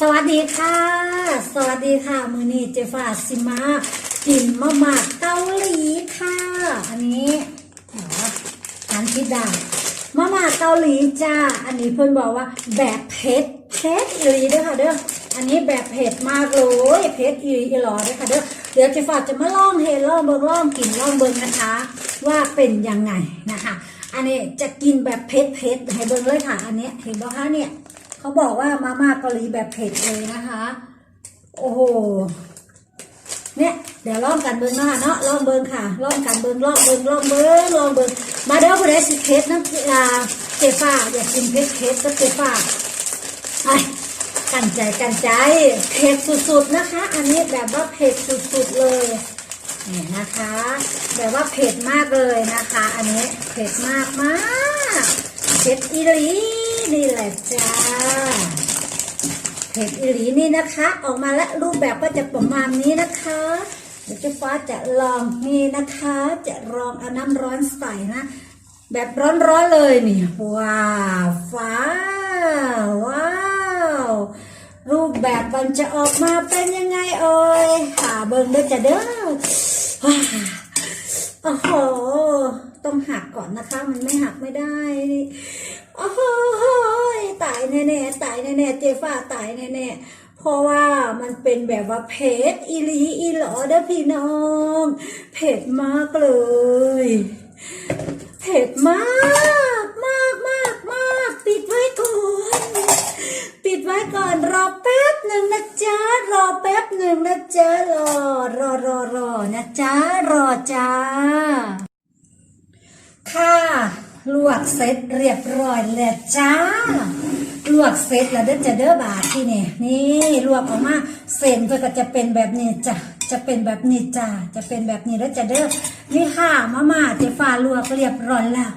สวัสดีค่ะ สวัสดีค่ะ มือนี้เจฟ้าซิมากินมะหมากเกาหลีค่ะ อันนี้อ๋อร้านพิดามะหมากเกาหลีจ้า อันนี้เพื่อนบอกว่าแบบเผ็ดเผ็ดอีหลีด้วยค่ะเด้อ อันนี้แบบเผ็ดมากเลยเผ็ดอีหลีอีหลอด้วยค่ะเด้อ เดี๋ยวเจฟ้าจะมาลองเฮลองเบิงลองกินลองเบิงนะคะ ว่าเป็นยังไงนะคะ อันนี้จะกินแบบเผ็ดเผ็ดให้เบิงเลยค่ะ อันนี้เห็นบ่คะเนี่ย เขาบอกว่ามาม่าเกาหลีแบบเผ็ดเลยนะคะ โอ้โห เนี่ย เดี๋ยวลองกันเบิ้งเนาเนาะลองเบิ้งค่ะลองกันเบิ้งลองเบิ้งลองเบิ้งลองเบิ้งมาเด้อผู้ใดสิเผ็ดน้ำลาเจฟ้าอยากกินเผ็ดเผ็ดก็เจฟ้าไอ้กันใจกันใจเผ็ดสุดๆนะคะ อันนี้แบบว่าเผ็ดสุดๆเลยนี่นะคะ แบบว่าเผ็ดมากเลยนะคะ อันนี้เผ็ดมากมากเผ็ดอีหลี นี่แหละจ้าเผ็ดอีหลีนี่นะคะ ออกมาแล้วรูปแบบก็จะประมาณนี้นะคะเดี๋ยวเจ๊ฟ้าจะลองนี่นะคะ จะลองเอาน้ำร้อนใส่นะ แบบร้อนๆเลยนี่ว้าวฟ้าว้าวรูปแบบมันจะออกมาเป็นยังไงเอ่ยหาเบิ่งเด้อจะเด้อว้าวโอ้โห ต้องหักก่อนนะคะ มันไม่หักไม่ได้ แน่ๆตายแน่ๆเจฟ้าตายแน่ๆเพราะว่ามันเป็นแบบว่าเผ็ดอีลีอีหลอเด้อพี่น้องเผ็ดมากเลยเผ็ดมากมากมากมากปิดไว้ก่อนปิดไว้ก่อนรอแป๊บหนึ่งนะจ๊ะรอแป๊บหนึ่งนะจ๊ะรอรอรอรอนะจ๊ะรอจ้าค่ะลวกเสร็จเรียบร้อยแล้วจ้า ลวกเสร็จแล้วเด้อจะเด้อบาทที่นี่นี่ลวกออกมาเส้นเพื่อก็จะเป็นแบบนี้จ้ะจะเป็นแบบนี้จ้าจะเป็นแบบนี้แล้วจะเด้อนี่ค่ะมาม่าเจฟ้าลวกเรียบร้อยแล้ว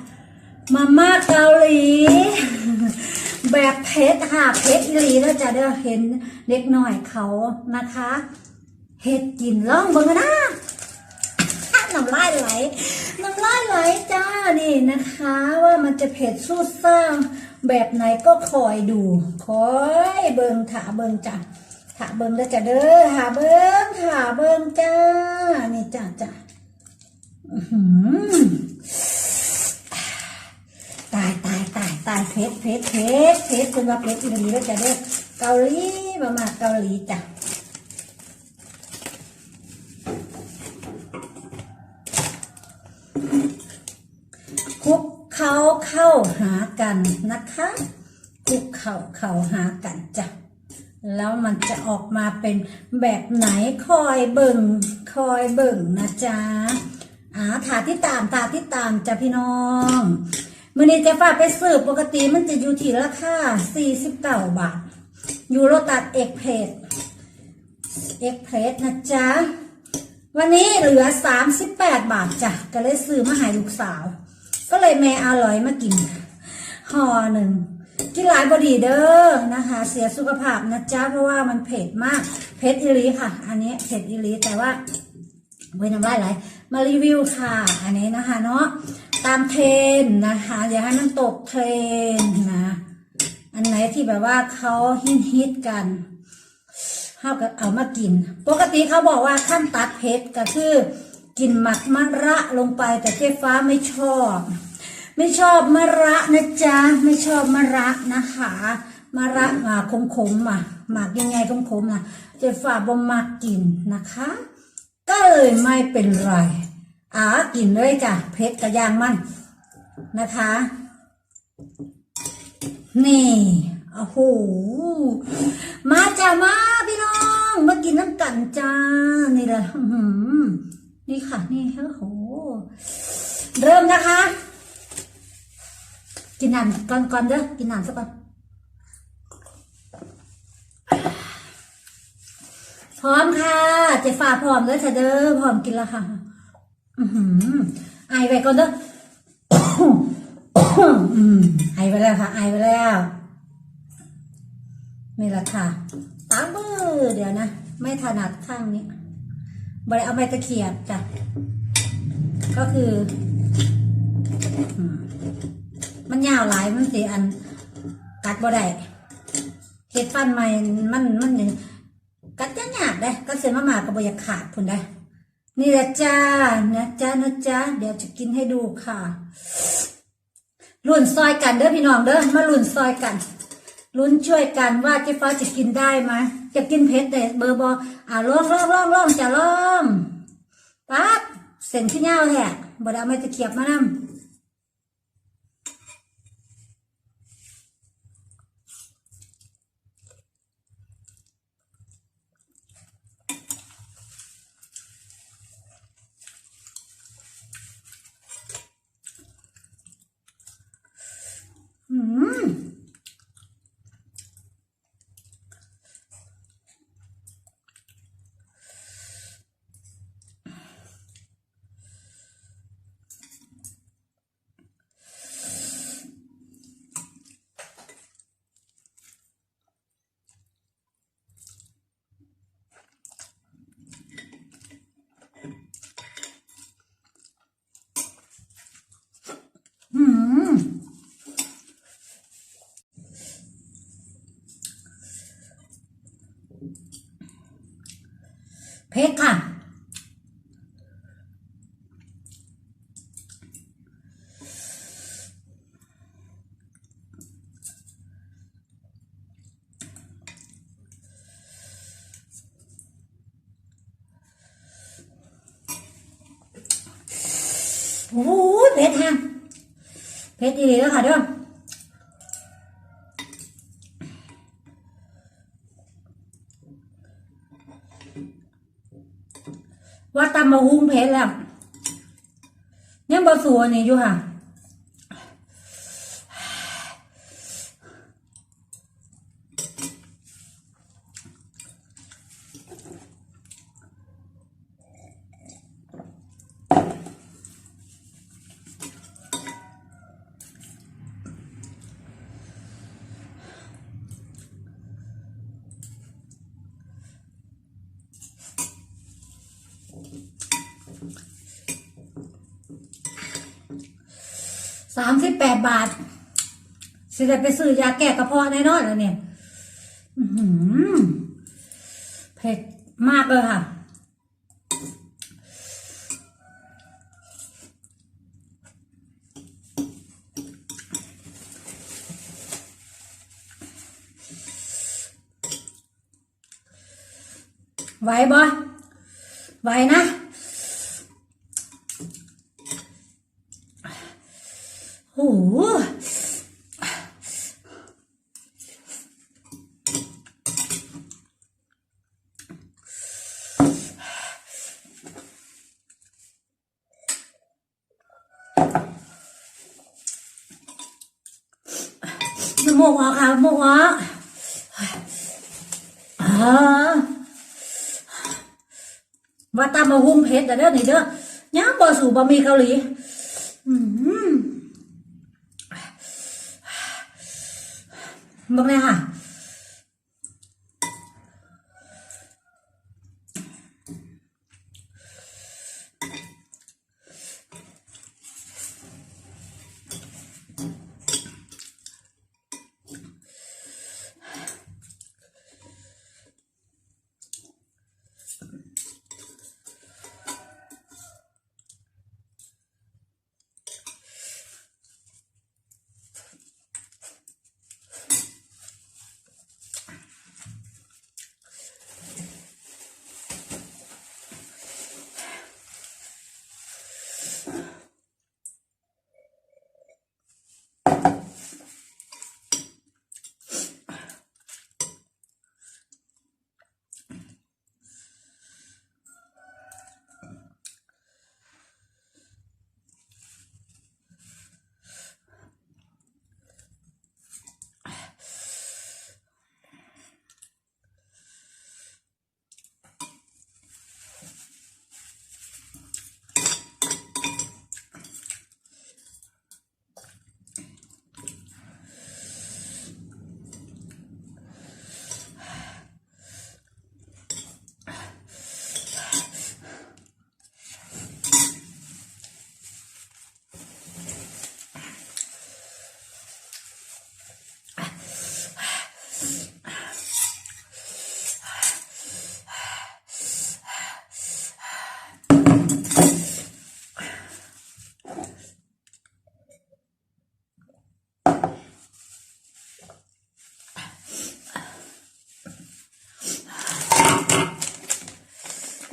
มาม่าเกาหลีแบบเผ็ดค่ะเผ็ดอีหลีแล้วจะเด้อเห็นเล็กหน่อยเขานะคะเห็ดกินล่องเบิ่งนะน้ำลายไหลน้ำลายไหลจ้านี่นะคะ ว่ามันจะเผ็ดสู้ซ่า แบบไหนก็คอยดูคอยเบิงถาเบิงจ้ะถาเบิงแล้วจะเด้อหาเบิงถาเบิงจ้า นี่จ้ะจ้าอื้อหือตายตายตายตายเพชรเพชรเพชรเพชรคุณว่าเพชรอีหลีแล้วจะเด้อเกาหลีมามาเกาหลีจ้ะ คลุกเขาเข้า หากันนะคะคุกเข่าเข้าหากันจ้ะแล้วมันจะออกมาเป็นแบบไหนคอยเบิ่งคอยเบิ่งนะจ๊ะอ่าถาที่ตามถาที่ตามจ้ะพี่น้องมื่อนี้จะฝากไปสืบปกติมันจะอยู่ที่ราคา49 บาทอยู่โรตัดเอกเพจเอกเพจนะจ๊ะ วันนี้เหลือ 38 บาทจ้ะ ก็เลยซื้อมาให้ลูกสาว ก็เลยแม่อร่อยมากินห่อหนึ่งกินหลายบอดีเด้อนะคะ เสียสุขภาพนะจ๊ะเพราะว่ามันเผ็ดมากเผ็ดอีลีค่ะ อันนี้เผ็ดอีลีแต่ว่าเว้ยน้ำลายไหลมารีวิวค่ะ อันนี้นะคะเนาะตามเทรนนะคะอย่าให้มันตกเทรนนะอันไหนที่แบบว่าเขาฮิตฮิตกันเขาก็เอามากิน ปกติเขาบอกว่าขั้นตัดเผ็ดก็คือ กินหมักมะระลงไปแต่เจ๊ฟ้าไม่ชอบ ไม่ชอบมะระนะจ๊ะไม่ชอบมะระนะคะมะระมาขมๆมาหมักยังไงขมๆนะเจ๊ฟ้าบ่มักกินนะคะ ก็เลยไม่เป็นไรอ่ากินเลยจ้ะเผ็ดกระยางมันนะคะ นี่โอ้โหมาจ้ามาพี่น้อง มากินน้ำกันจ้านี่แหละ นี่ค่ะ นี่โอ้โหเริ่มนะคะ กินน้ำก่อนก่อนเด้อกินน้ำสักก่อนพร้อมค่ะเจฟ้าพร้อมแล้วค่ะเด้อพร้อมกินแล้วค่ะ อือหือไอไปก่อนเด้ออไอไปแล้วค่ะ ไอไปแล้วนี่แหละค่ะตามมือเดี๋ยวนะ ไม่ถนัดข้างนี้ บริเอาไม้ตะเขียบจ้ะ ก็คือ มันยาวหลายมันสีอันกัดบ่ได้เฮ็ดฟันใหม่มันมันอย่างกัดจะหยาดได้ก็เสียมาหมาก็บ่อยากขาดพุ่นได้ นี่แหละจ้านะจ้านะจ้าเดี๋ยวจะกินให้ดูค่ะลุ่นซอยกันเด้อพี่น้องเด้อมาลุ่นซอยกัน ลุ้นช่วยกันว่าเจ๊ฟ้าจะกินได้ไหมจะกินเผ็ดแต่เบอร์บออ่าลองลองลองลองจะลองปั๊บเส้นขี้เหนียวแท้บ่ได้เอาไม่ตะเกียบมานำ อืมอืม เพชรค่ะโอ้โหเมาหุ้มเพชรแล้วยังบ่สัวนี่อยู่ค่ะ สามสิบแปดบาทสิได้ไปซื้อยาแก้กระเพาะแน่นอนเลยเนี่ยเผ็ดมากเลยค่ะไหวบ่ไหวนะ โอ้โหหมกออกค่ะหมกออกอ่า ว่าตามาหุ้มเพชรแต่เด้อนี่เด้อย่างบ่สู่บะหมี่เกาหลีบอกเลยค่ะ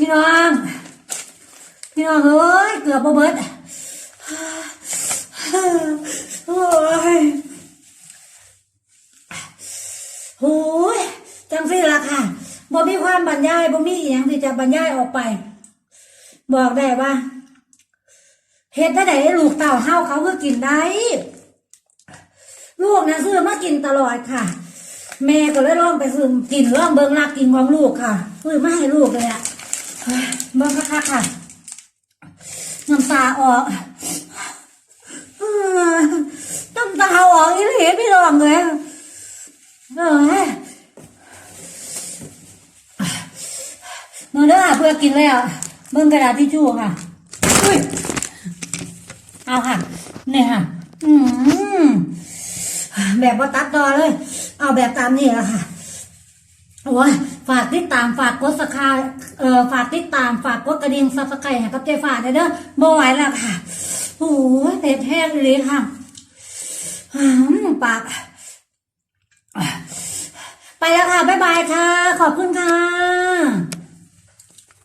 พี่น้อง พี่น้องเอ้ย เกือบบ่เบิดโอ้ยโอ้ยจังสิล่ะค่ะบ่มีความบรรยายบ่มีอีหยังที่จะบรรยายออกไป บอกได้ว่าเฮ็ดได้ไดลูกเต่าเฮาเขาก็กินได้ ลูกนะซื้อมากินตลอดค่ะ แม่ก็เลยลองไปซื้อกินลองเบิงรักกินของลูกค่ะซื้อมาให้ลูกเลยอะ เฮ้ยเบิ่งคักๆค่ะน้ำตาออกต้อน้ำตาออกอีหลีพี่น้องเลยเออมือเด้อเพื่อกินแล้วเบิ่งกระดาษทิชชู่ค่ะอุ้ยเอาค่ะนี่ค่ะ อืมแบบว่าตัดดอเลย เอาแบบตามนี่แหละค่ะ โอ้ยฝากติดตามฝากกดสคาเอ่อฝากติดตามฝากกดกระดิ่งซับสไครต์ให้กับเจ๊ฝากด้เด้อบ่ไหวแล้วค่ะโอ้ยเผ็ดแห้งเลยค่ะอืมปาก ไปแล้วค่ะ บ๊ายบายค่ะ ขอบคุณค่ะ